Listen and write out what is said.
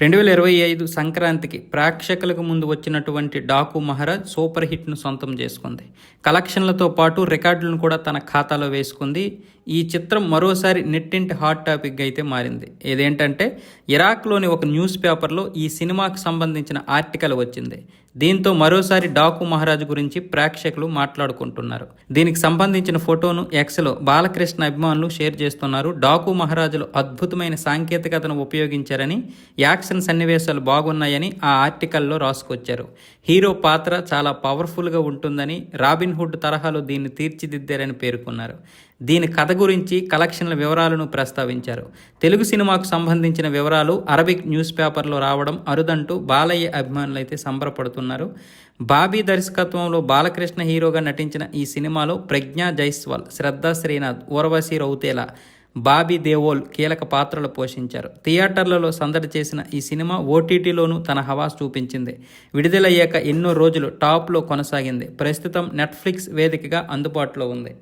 రెండు వేల ఇరవై ఐదు సంక్రాంతికి ప్రేక్షకులకు ముందు వచ్చినటువంటి డాకు మహారాజ్ సూపర్ హిట్ను సొంతం చేసుకుంది. కలెక్షన్లతో పాటు రికార్డులను కూడా తన ఖాతాలో వేసుకుంది. ఈ చిత్రం మరోసారి నెట్టింటి హాట్ టాపిక్గా అయితే మారింది. ఏదేంటంటే ఇరాక్లోని ఒక న్యూస్ పేపర్లో ఈ సినిమాకు సంబంధించిన ఆర్టికల్ వచ్చింది. దీంతో మరోసారి డాకు మహారాజ్ గురించి ప్రేక్షకులు మాట్లాడుకుంటున్నారు. దీనికి సంబంధించిన ఫోటోను ఎక్స్లో బాలకృష్ణ అభిమానులు షేర్ చేస్తున్నారు. డాకు మహారాజులు అద్భుతమైన సాంకేతికతను ఉపయోగించారని యాక్షన్ సన్నివేశాలు బాగున్నాయని ఆ ఆర్టికల్లో రాసుకొచ్చారు. హీరో పాత్ర చాలా పవర్ఫుల్గా ఉంటుందని రాబిన్ హుడ్ తరహాలో దీన్ని తీర్చిదిద్దారని పేర్కొన్నారు. దీని కథ కథ గురించి కలెక్షన్ల వివరాలను ప్రస్తావించారు. తెలుగు సినిమాకు సంబంధించిన వివరాలు అరబిక్ న్యూస్ పేపర్లో రావడం అరుదంటూ బాలయ్య అభిమానులు అయితే సంబరపడుతున్నారు. బాబీ దర్శకత్వంలో బాలకృష్ణ హీరోగా నటించిన ఈ సినిమాలో ప్రజ్ఞా జైస్వాల్ శ్రద్ధా శ్రీనాథ్ ఊర్వశి రౌతేలా బాబీ దేవోల్ కీలక పాత్రలు పోషించారు. థియేటర్లలో సందడి చేసిన ఈ సినిమా ఓటీటీలోనూ తన హవాస్ చూపించింది. విడుదలయ్యాక ఎన్నో రోజులు టాప్లో కొనసాగింది. ప్రస్తుతం నెట్ఫ్లిక్స్ వేదికగా అందుబాటులో ఉంది.